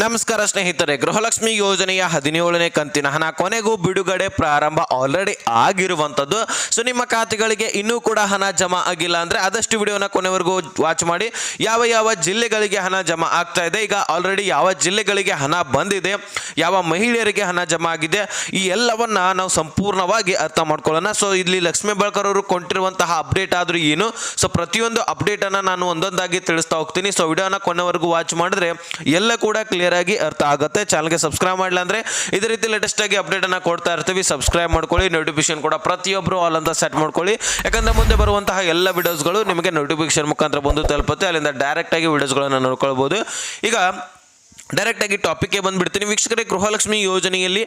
ನಮಸ್ಕಾರ ಸ್ನೇಹಿತರೆ, ಗೃಹಲಕ್ಷ್ಮಿ ಯೋಜನೆಯ ಹದಿನೇಳನೇ ಕಂತಿನ ಹಣ ಕೊನೆಗೂ ಬಿಡುಗಡೆ ಪ್ರಾರಂಭ ಆಲ್ರೆಡಿ ಆಗಿರುವಂಥದ್ದು. ಸೊ ನಿಮ್ಮ ಖಾತೆಗಳಿಗೆ ಇನ್ನೂ ಕೂಡ ಹಣ ಜಮಾ ಆಗಿಲ್ಲ ಅಂದರೆ ಆದಷ್ಟು ವಿಡಿಯೋನ ಕೊನೆವರೆಗೂ ವಾಚ್ ಮಾಡಿ. ಯಾವ ಯಾವ ಜಿಲ್ಲೆಗಳಿಗೆ ಹಣ ಜಮಾ ಆಗ್ತಾ ಇದೆ, ಈಗ ಆಲ್ರೆಡಿ ಯಾವ ಜಿಲ್ಲೆಗಳಿಗೆ ಹಣ ಬಂದಿದೆ, ಯಾವ ಮಹಿಳೆಯರಿಗೆ ಹಣ ಜಮಾ ಆಗಿದೆ, ಈ ಎಲ್ಲವನ್ನ ನಾವು ಸಂಪೂರ್ಣವಾಗಿ ಅರ್ಥ ಮಾಡ್ಕೊಳ್ಳೋಣ. ಸೊ ಇಲ್ಲಿ ಲಕ್ಷ್ಮೀ ಬಳಕರ್ ಅವರು ಕೊಟ್ಟಿರುವಂತಹ ಅಪ್ಡೇಟ್ ಆದರೂ ಏನು? ಸೊ ಪ್ರತಿಯೊಂದು ಅಪ್ಡೇಟನ್ನು ನಾನು ಒಂದೊಂದಾಗಿ ತಿಳಿಸ್ತಾ ಹೋಗ್ತೀನಿ. ಸೊ ವಿಡಿಯೋನ ಕೊನೆವರೆಗೂ ವಾಚ್ ಮಾಡಿದ್ರೆ ಎಲ್ಲ ಕೂಡ ಕ್ಲಿಯರ್ ಆಗಿ ಅರ್ಥ ಆಗುತ್ತೆ. ಚಾನಲ್ಗೆ ಸಬ್ಸ್ಕ್ರೈಬ್ ಮಾಡಲ್ಲ ಅಂದ್ರೆ ಇದೇ ರೀತಿ ಲೇಟೆಸ್ಟ್ ಆಗಿ ಅಪ್ಡೇಟ್ ಅನ್ನ ಕೊಡ್ತಾ ಇರ್ತೀವಿ. ಸಬ್ಸ್ಕ್ರೈಬ್ ಮಾಡ್ಕೊಳ್ಳಿ ನೋಟಿಫಿಕೇಶನ್ ಕೂಡ ಪ್ರತಿಯೊಬ್ಬರು ಆಲ್ ಅಂತ ಸೆಟ್ ಮಾಡ್ಕೊಳ್ಳಿ. ಯಾಕಂದ್ರೆ ಮುಂದೆ ಬರುವಂತಹ ಎಲ್ಲ ವಿಡಿಯೋಸ್ಗಳು ನಿಮಗೆ ನೋಟಿಫಿಕೇಶನ್ ಮುಖಾಂತರ ಬಂದು ತಲುಪುತ್ತೆ. ಅಲ್ಲಿಂದ ಡೈರೆಕ್ಟ್ ಆಗಿ ವಿಡಿಯೋಸ್ಗಳನ್ನು ನೋಡ್ಕೊಳ್ಬಹುದು ಈಗ ಡೈರೆಕ್ಟ್ ಆಗಿ ಟಾಪಿಕ್ಗೆ ಬಂದ್ಬಿಡ್ತೀನಿ. ವೀಕ್ಷಕರೇ, ಗೃಹಲಕ್ಷ್ಮಿ ಯೋಜನೆಯಲ್ಲಿ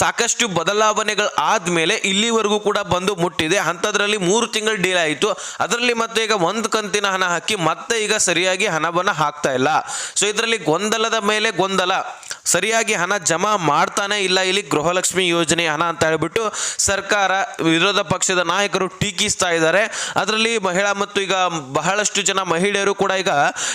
ಸಾಕಷ್ಟು ಬದಲಾವಣೆಗಳು ಆದಮೇಲೆ ಇಲ್ಲಿವರೆಗೂ ಕೂಡ ಬಂದು ಮುಟ್ಟಿದೆ. ಅಂಥದ್ರಲ್ಲಿ ಮೂರು ತಿಂಗಳು ಡೀಲ್ ಆಯಿತು. ಅದರಲ್ಲಿ ಮತ್ತೆ ಈಗ ಒಂದು ಕಂತಿನ ಹಣ ಹಾಕಿ ಮತ್ತೆ ಈಗ ಸರಿಯಾಗಿ ಹಣವನ್ನು ಹಾಕ್ತಾ ಇಲ್ಲ. ಸೊ ಇದರಲ್ಲಿ ಗೊಂದಲದ ಮೇಲೆ ಗೊಂದಲ. ಸರಿಯಾಗಿ ಹಣ ಜಮಾ ಮಾಡ್ತಾನೆ ಇಲ್ಲ ಇಲ್ಲಿ ಗೃಹಲಕ್ಷ್ಮಿ ಯೋಜನೆ ಹಣ ಅಂತ ಹೇಳ್ಬಿಟ್ಟು ಸರ್ಕಾರ, ವಿರೋಧ ಪಕ್ಷದ ನಾಯಕರು ಟೀಕಿಸ್ತಾ ಇದ್ದಾರೆ. ಅದರಲ್ಲಿ ಮಹಿಳಾ ಮತ್ತು ಈಗ ಬಹಳಷ್ಟು ಜನ ಮಹಿಳೆಯರು ಕೂಡ ಈಗ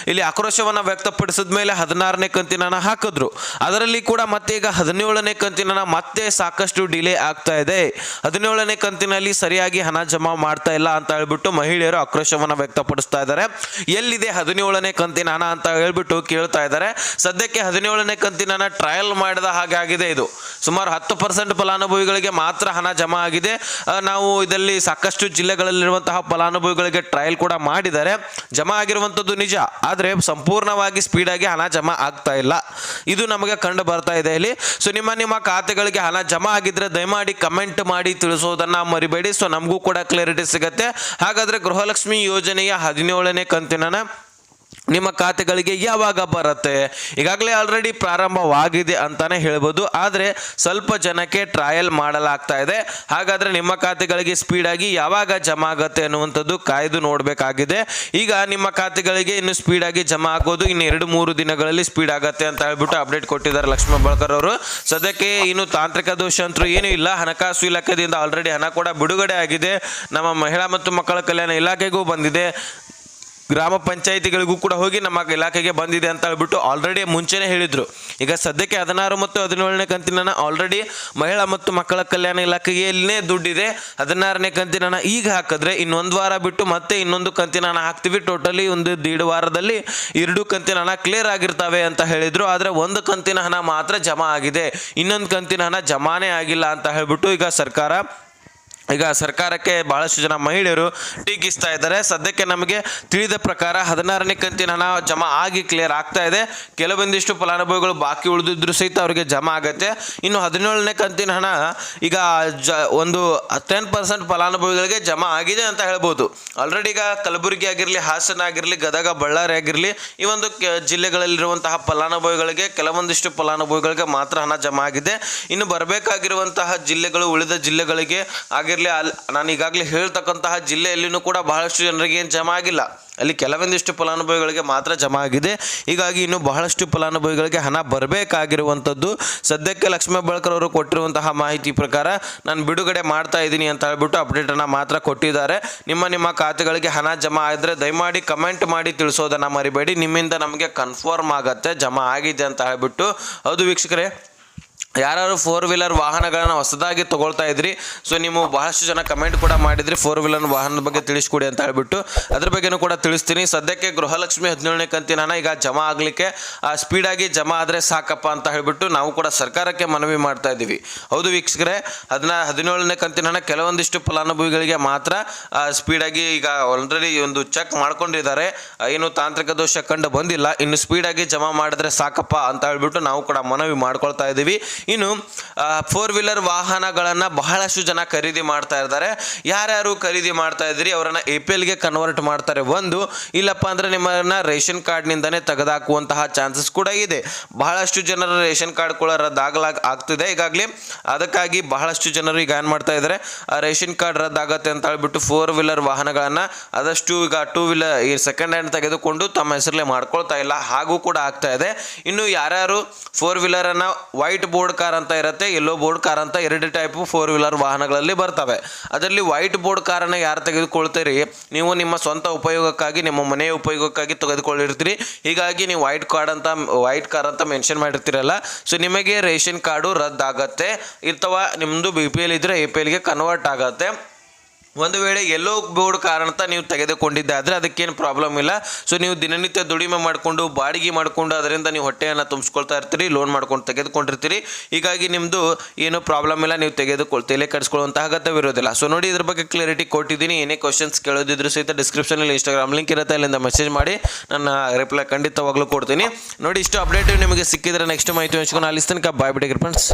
ಇಲ್ಲಿ ಆಕ್ರೋಶವನ್ನು ವ್ಯಕ್ತಪಡಿಸಿದ ಮೇಲೆ ಹದಿನಾರನೇ ಕಂತಿನ ಹಣ ಹಾಕಿದ್ರು. ಅದರಲ್ಲಿ ಕೂಡ ಮತ್ತೆ ಈಗ ಹದಿನೇಳನೇ ಕಂತಿನ ಮತ್ತೆ ಸಾಕಷ್ಟು ಡಿಲೇ ಆಗ್ತಾ ಇದೆ. ಹದಿನೇಳನೇ ಕಂತಿನಲ್ಲಿ ಸರಿಯಾಗಿ ಹಣ ಜಮಾ ಮಾಡ್ತಾ ಇಲ್ಲ ಅಂತ ಹೇಳ್ಬಿಟ್ಟು ಮಹಿಳೆಯರು ಆಕ್ರೋಶವನ್ನು ವ್ಯಕ್ತಪಡಿಸ್ತಾ ಇದ್ದಾರೆ. ಎಲ್ಲಿದೆ ಹದಿನೇಳನೇ ಕಂತಿನ ಅಂತ ಹೇಳ್ಬಿಟ್ಟು ಕೇಳ್ತಾ ಇದ್ದಾರೆ. ಸದ್ಯಕ್ಕೆ ಹದಿನೇಳನೇ ಕಂತಿನ ಟ್ರಯಲ್ ಮಾಡಿದ ಹಾಗೆ ಆಗಿದೆ ಇದು. ಸುಮಾರು ಹತ್ತು ಪರ್ಸೆಂಟ್ ಫಲಾನುಭವಿಗಳಿಗೆ ಮಾತ್ರ ಹಣ ಜಮಾ ಆಗಿದೆ. ನಾವು ಇದರಲ್ಲಿ ಸಾಕಷ್ಟು ಜಿಲ್ಲೆಗಳಲ್ಲಿರುವಂತಹ ಫಲಾನುಭವಿಗಳಿಗೆ ಟ್ರಯಲ್ ಕೂಡ ಮಾಡಿದ್ದಾರೆ. ಜಮಾ ಆಗಿರುವಂಥದ್ದು ನಿಜ. ಆದರೆ ಸಂಪೂರ್ಣವಾಗಿ ಸ್ಪೀಡಾಗಿ ಹಣ ಜಮಾ ಆಗ್ತಾ ಇಲ್ಲ. ಇದು ನಮಗೆ ಕಂಡು ಬರ್ತಾ ಇದೆ ಇಲ್ಲಿ. ಸೊ ನಿಮ್ಮ ನಿಮ್ಮ ಖಾತೆಗಳಿಗೆ ಹಣ ಜಮಾ ಆಗಿದ್ರೆ ದಯಮಾಡಿ ಕಮೆಂಟ್ ಮಾಡಿ ತಿಳಿಸೋದನ್ನ ಮರಿಬೇಡಿ. ಸೊ ನಮಗೂ ಕೂಡ ಕ್ಲಾರಿಟಿ ಸಿಗುತ್ತೆ. ಹಾಗಾದ್ರೆ ಗೃಹಲಕ್ಷ್ಮಿ ಯೋಜನೆಯ ಹದಿನೇಳನೇ ಕಂತಿನ ನಿಮ್ಮ ಖಾತೆಗಳಿಗೆ ಯಾವಾಗ ಬರುತ್ತೆ? ಈಗಾಗಲೇ ಆಲ್ರೆಡಿ ಪ್ರಾರಂಭವಾಗಿದೆ ಅಂತಾನೆ ಹೇಳ್ಬೋದು. ಆದರೆ ಸ್ವಲ್ಪ ಜನಕ್ಕೆ ಟ್ರಯಲ್ ಮಾಡಲಾಗ್ತಾ ಇದೆ. ಹಾಗಾದರೆ ನಿಮ್ಮ ಖಾತೆಗಳಿಗೆ ಸ್ಪೀಡಾಗಿ ಯಾವಾಗ ಜಮಾ ಆಗುತ್ತೆ ಅನ್ನುವಂಥದ್ದು ಕಾಯ್ದು ನೋಡಬೇಕಾಗಿದೆ. ಈಗ ನಿಮ್ಮ ಖಾತೆಗಳಿಗೆ ಇನ್ನು ಸ್ಪೀಡಾಗಿ ಜಮಾ ಆಗೋದು ಇನ್ನು ಎರಡು ಮೂರು ದಿನಗಳಲ್ಲಿ ಸ್ಪೀಡ್ ಆಗುತ್ತೆ ಅಂತ ಹೇಳ್ಬಿಟ್ಟು ಅಪ್ಡೇಟ್ ಕೊಟ್ಟಿದ್ದಾರೆ ಲಕ್ಷ್ಮಣ ಬಳಕರ್ ಅವರು. ಸದ್ಯಕ್ಕೆ ಇನ್ನು ತಾಂತ್ರಿಕ ದೋಷ ಅಂತೂ ಏನೂ ಇಲ್ಲ. ಹಣಕಾಸು ಇಲಾಖೆಯಿಂದ ಆಲ್ರೆಡಿ ಹಣ ಕೂಡ ಬಿಡುಗಡೆ ಆಗಿದೆ. ನಮ್ಮ ಮಹಿಳಾ ಮತ್ತು ಮಕ್ಕಳ ಕಲ್ಯಾಣ ಇಲಾಖೆಗೂ ಬಂದಿದೆ. ಗ್ರಾಮ ಪಂಚಾಯಿತಿಗಳಿಗೂ ಕೂಡ ಹೋಗಿ ನಮ್ಮ ಇಲಾಖೆಗೆ ಬಂದಿದೆ ಅಂತ ಹೇಳ್ಬಿಟ್ಟು ಆಲ್ರೆಡಿ ಮುಂಚೆನೇ ಹೇಳಿದ್ರು. ಈಗ ಸದ್ಯಕ್ಕೆ ಹದಿನಾರು ಮತ್ತು ಹದಿನೇಳನೇ ಕಂತಿನ ಆಲ್ರೆಡಿ ಮಹಿಳಾ ಮತ್ತು ಮಕ್ಕಳ ಕಲ್ಯಾಣ ಇಲಾಖೆಯಲ್ಲೇ ದುಡ್ಡಿದೆ. ಹದಿನಾರನೇ ಕಂತಿನ ಈಗ ಹಾಕಿದ್ರೆ ಇನ್ನೊಂದು ವಾರ ಬಿಟ್ಟು ಮತ್ತೆ ಇನ್ನೊಂದು ಕಂತಿನ ಹಾಕ್ತೀವಿ. ಟೋಟಲಿ ಒಂದು ದೀಡ್ ವಾರದಲ್ಲಿ ಎರಡು ಕಂತಿನ ಹಣ ಕ್ಲಿಯರ್ ಆಗಿರ್ತವೆ ಅಂತ ಹೇಳಿದ್ರು. ಆದರೆ ಒಂದು ಕಂತಿನ ಹಣ ಮಾತ್ರ ಜಮಾ ಆಗಿದೆ. ಇನ್ನೊಂದು ಕಂತಿನ ಹಣ ಜಮಾನೇ ಆಗಿಲ್ಲ ಅಂತ ಹೇಳ್ಬಿಟ್ಟು ಈಗ ಸರ್ಕಾರ ಈಗ ಸರ್ಕಾರಕ್ಕೆ ಬಹಳಷ್ಟು ಜನ ಮಹಿಳೆಯರು ಟೀಕಿಸ್ತಾ ಇದ್ದಾರೆ. ಸದ್ಯಕ್ಕೆ ನಮಗೆ ತಿಳಿದ ಪ್ರಕಾರ ಹದಿನಾರನೇ ಕಂತಿನ ಹಣ ಜಮಾ ಆಗಿ ಕ್ಲಿಯರ್ ಆಗ್ತಾ ಇದೆ. ಕೆಲವೊಂದಿಷ್ಟು ಫಲಾನುಭವಿಗಳು ಬಾಕಿ ಉಳಿದಿದ್ರು ಸಹಿತ ಅವರಿಗೆ ಜಮಾ ಆಗುತ್ತೆ. ಇನ್ನು ಹದಿನೇಳನೇ ಕಂತಿನ ಹಣ ಈಗ ಜ ಒಂದು ಟೆನ್ ಪರ್ಸೆಂಟ್ ಫಲಾನುಭವಿಗಳಿಗೆ ಜಮಾ ಆಗಿದೆ ಅಂತ ಹೇಳ್ಬೋದು. ಆಲ್ರೆಡಿ ಈಗ ಕಲಬುರಗಿ ಆಗಿರಲಿ, ಹಾಸನ ಆಗಿರಲಿ, ಗದಗ, ಬಳ್ಳಾರಿ ಆಗಿರಲಿ, ಈ ಒಂದು ಜಿಲ್ಲೆಗಳಲ್ಲಿರುವಂತಹ ಫಲಾನುಭವಿಗಳಿಗೆ ಕೆಲವೊಂದಿಷ್ಟು ಫಲಾನುಭವಿಗಳಿಗೆ ಮಾತ್ರ ಹಣ ಜಮಾ ಆಗಿದೆ. ಇನ್ನು ಬರಬೇಕಾಗಿರುವಂತಹ ಜಿಲ್ಲೆಗಳು, ಉಳಿದ ಜಿಲ್ಲೆಗಳಿಗೆ ಆಗಿರಲಿ ಅಲ್ಲಿ ನಾನು ಈಗಾಗಲೇ ಹೇಳ್ತಕ್ಕಂತಹ ಜಿಲ್ಲೆಯಲ್ಲಿಯೂ ಕೂಡ ಬಹಳಷ್ಟು ಜನರಿಗೆ ಏನು ಜಮಾ ಆಗಿಲ್ಲ. ಅಲ್ಲಿ ಕೆಲವೊಂದಿಷ್ಟು ಫಲಾನುಭವಿಗಳಿಗೆ ಮಾತ್ರ ಜಮಾ ಆಗಿದೆ. ಹೀಗಾಗಿ ಇನ್ನು ಬಹಳಷ್ಟು ಫಲಾನುಭವಿಗಳಿಗೆ ಹಣ ಬರಬೇಕಾಗಿರುವಂಥದ್ದು. ಸದ್ಯಕ್ಕೆ ಲಕ್ಷ್ಮೀ ಬಳಕರ್ ಅವರು ಕೊಟ್ಟಿರುವಂತಹ ಮಾಹಿತಿ ಪ್ರಕಾರ ನಾನು ಬಿಡುಗಡೆ ಮಾಡ್ತಾ ಇದ್ದೀನಿ ಅಂತ ಹೇಳ್ಬಿಟ್ಟು ಅಪ್ಡೇಟನ್ನು ಮಾತ್ರ ಕೊಟ್ಟಿದ್ದಾರೆ. ನಿಮ್ಮ ನಿಮ್ಮ ಖಾತೆಗಳಿಗೆ ಹಣ ಜಮಾ ಆದರೆ ದಯಮಾಡಿ ಕಮೆಂಟ್ ಮಾಡಿ ತಿಳಿಸೋದನ್ನು ಮರಿಬೇಡಿ. ನಿಮ್ಮಿಂದ ನಮಗೆ ಕನ್ಫರ್ಮ್ ಆಗುತ್ತೆ, ಜಮಾ ಆಗಿದೆ ಅಂತ ಹೇಳ್ಬಿಟ್ಟು. ಹೌದು ವೀಕ್ಷಕರೇ? ಯಾರು ಫೋರ್ ವೀಲರ್ ವಾಹನಗಳನ್ನ ಹೊಸದಾಗಿ ತಗೊಳ್ತಾ ಇದ್ರಿ ಸೊ ನೀವು ಬಹಳಷ್ಟು ಜನ ಕಮೆಂಟ್ ಕೂಡ ಮಾಡಿದ್ರಿ ಫೋರ್ ವೀಲರ್ ವಾಹನದ ಬಗ್ಗೆ ತಿಳಿಸ್ಕೊಡಿ ಅಂತ ಹೇಳ್ಬಿಟ್ಟು. ಅದ್ರ ಬಗ್ಗೆನೂ ಕೂಡ ತಿಳಿಸ್ತೀನಿ. ಸದ್ಯಕ್ಕೆ ಗೃಹಲಕ್ಷ್ಮಿ ಹದಿನೇಳನೇ ಕಂತಿನ ಈಗ ಜಮಾ ಆಗಲಿಕ್ಕೆ ಸ್ಪೀಡಾಗಿ ಜಮಾ ಆದರೆ ಸಾಕಪ್ಪ ಅಂತ ಹೇಳ್ಬಿಟ್ಟು ನಾವು ಕೂಡ ಸರ್ಕಾರಕ್ಕೆ ಮನವಿ ಮಾಡ್ತಾ ಇದ್ದೀವಿ. ಹೌದು ವೀಕ್ಷಕರೇ ಅದನ್ನ ಹದಿನೇಳನೇ ಕಂತಿನ ಕೆಲವೊಂದಿಷ್ಟು ಫಲಾನುಭವಿಗಳಿಗೆ ಮಾತ್ರ ಸ್ಪೀಡಾಗಿ ಈಗ ಆಲ್ರೆಡಿ ಒಂದು ಚೆಕ್ ಮಾಡ್ಕೊಂಡಿದ್ದಾರೆ. ಏನು ತಾಂತ್ರಿಕ ದೋಷ ಕಂಡು ಬಂದಿಲ್ಲ. ಇನ್ನು ಸ್ಪೀಡಾಗಿ ಜಮಾ ಮಾಡಿದ್ರೆ ಸಾಕಪ್ಪ ಅಂತ ಹೇಳ್ಬಿಟ್ಟು ನಾವು ಕೂಡ ಮನವಿ ಮಾಡ್ಕೊಳ್ತಾ ಇದ್ದೀವಿ. ಇನ್ನು ಫೋರ್ ವೀಲರ್ ವಾಹನಗಳನ್ನು ಬಹಳಷ್ಟು ಜನ ಖರೀದಿ ಮಾಡ್ತಾ ಇದ್ದಾರೆ. ಯಾರ್ಯಾರು ಖರೀದಿ ಮಾಡ್ತಾ ಇದ್ದೀರಿ ಅವರನ್ನು ಎ ಪಿ ಎಲ್ಗೆ ಕನ್ವರ್ಟ್ ಮಾಡ್ತಾರೆ ಒಂದು. ಇಲ್ಲಪ್ಪ ಅಂದರೆ ನಿಮ್ಮನ್ನ ರೇಷನ್ ಕಾರ್ಡ್ನಿಂದನೇ ತೆಗೆದಾಕುವಂತಹ ಚಾನ್ಸಸ್ ಕೂಡ ಇದೆ. ಬಹಳಷ್ಟು ಜನರ ರೇಷನ್ ಕಾರ್ಡ್ ಕೂಡ ರದ್ದಾಗಲಾಗ ಆಗ್ತಿದೆ. ಈಗಾಗಲೇ ಅದಕ್ಕಾಗಿ ಬಹಳಷ್ಟು ಜನರು ಈಗ ಏನು ಮಾಡ್ತಾ ಇದ್ದಾರೆ ರೇಷನ್ ಕಾರ್ಡ್ ರದ್ದಾಗತ್ತೆ ಅಂತ ಹೇಳ್ಬಿಟ್ಟು ಫೋರ್ ವೀಲರ್ ವಾಹನಗಳನ್ನು ಆದಷ್ಟು ಈಗ ಟೂ ವೀಲರ್ ಈ ಸೆಕೆಂಡ್ ಹ್ಯಾಂಡ್ ತೆಗೆದುಕೊಂಡು ತಮ್ಮ ಹೆಸರಲ್ಲೇ ಮಾಡ್ಕೊಳ್ತಾ ಇಲ್ಲ. ಹಾಗೂ ಕೂಡ ಆಗ್ತಾ ಇದೆ. ಇನ್ನು ಯಾರ್ಯಾರು ಫೋರ್ ವೀಲರನ್ನು ವೈಟ್ ಬೋರ್ಡ್ ಬೋರ್ಡ್ ಕಾರ್ ಅಂತ ಇರುತ್ತೆ ಎಲ್ಲೋ ಬೋರ್ಡ್ ಕಾರ್ ಅಂತ ಎರಡು ಟೈಪ್ ಫೋರ್ ವೀಲರ್ ವಾಹನಗಳಲ್ಲಿ ಬರ್ತವೆ. ಅದರಲ್ಲಿ ವೈಟ್ ಬೋರ್ಡ್ ಕಾರನ್ನು ಯಾರು ತೆಗೆದುಕೊಳ್ತೀರಿ? ನೀವು ನಿಮ್ಮ ಸ್ವಂತ ಉಪಯೋಗಕ್ಕಾಗಿ, ನಿಮ್ಮ ಮನೆಯ ಉಪಯೋಗಕ್ಕಾಗಿ ತೆಗೆದುಕೊಂಡಿರ್ತೀರಿ ಹೀಗಾಗಿ ನೀವು ವೈಟ್ ಕಾರ್ಡ್ ಅಂತ ವೈಟ್ ಕಾರ್ ಅಂತ ಮೆನ್ಷನ್ ಮಾಡಿರ್ತೀರಲ್ಲ ಸೊ ನಿಮಗೆ ರೇಷನ್ ಕಾರ್ಡು ರದ್ದಾಗತ್ತೆ. ಅಥವಾ ನಿಮ್ಮದು ಬಿ ಪಿ ಎಲ್ ಇದ್ದರೆ ಎ ಪಿ ಎಲ್ಗೆ ಕನ್ವರ್ಟ್ ಆಗತ್ತೆ. ಒಂದು ವೇಳೆ ಎಲ್ಲೋ ಬೋರ್ಡ್ ಕಾರಣ ಅಂತ ನೀವು ತೆಗೆದುಕೊಂಡಿದ್ದೆ ಆದರೆ ಅದಕ್ಕೇನು ಪ್ರಾಬ್ಲಮ್ ಇಲ್ಲ. ಸೊ ನೀವು ದಿನನಿತ್ಯ ದುಡಿಮೆ ಮಾಡಿಕೊಂಡು, ಬಾಡಿಗೆ ಮಾಡಿಕೊಂಡು ಅದರಿಂದ ನೀವು ಹೊಟ್ಟೆಯನ್ನು ತುಂಬಿಸ್ಕೊಳ್ತಾ ಇರ್ತೀರಿ ಲೋನ್ ಮಾಡ್ಕೊಂಡು ತೆಗೆದುಕೊಂಡಿರ್ತೀರಿ. ಹೀಗಾಗಿ ನಿಮ್ಮದು ಏನು ಪ್ರಾಬ್ಲಮ್ ಇಲ್ಲ, ನೀವು ತೆಗೆದುಕೊಳ್, ತಲೆ ಕೆಡಿಸ್ಕೊಳ್ಳುವಂಥ ಅಗತ್ಯವಿರೋದಿಲ್ಲ ಸೊ ನೋಡಿ ಇದ್ರ ಬಗ್ಗೆ ಕ್ಲಾರಿಟಿ ಕೊಟ್ಟಿದ್ದೀನಿ. ಏನೇ ಕ್ವಶನ್ಸ್ ಕೇಳೋದಿದ್ರು ಸಹಿತ ಡಿಸ್ಕ್ರಿಪ್ಷನಲ್ಲಿ ಇನ್ಸ್ಟಾಗ್ರಾಮ್ ಲಿಂಕ್ ಇರುತ್ತೆ, ಅಲ್ಲಿಂದ ಮೆಸೇಜ್ ಮಾಡಿ. ನನ್ನ ರಿಪ್ಲೈ ಖಂಡಿತವಾಗ್ಲೂ ಕೊಡ್ತೀನಿ. ನೋಡಿ, ಇಷ್ಟು ಅಪ್ಡೇಟ್ ನಿಮಗೆ ಸಿಕ್ಕಿದ್ರೆ ನೆಕ್ಸ್ಟ್ ಮಾಹಿತಿ ಹಂಚ್ಕೊಂಡು ಅಲ್ಲಿ ತನಕ ಬಾಯ್ ಬಿಡಿ ಫ್ರೆಂಡ್ಸ್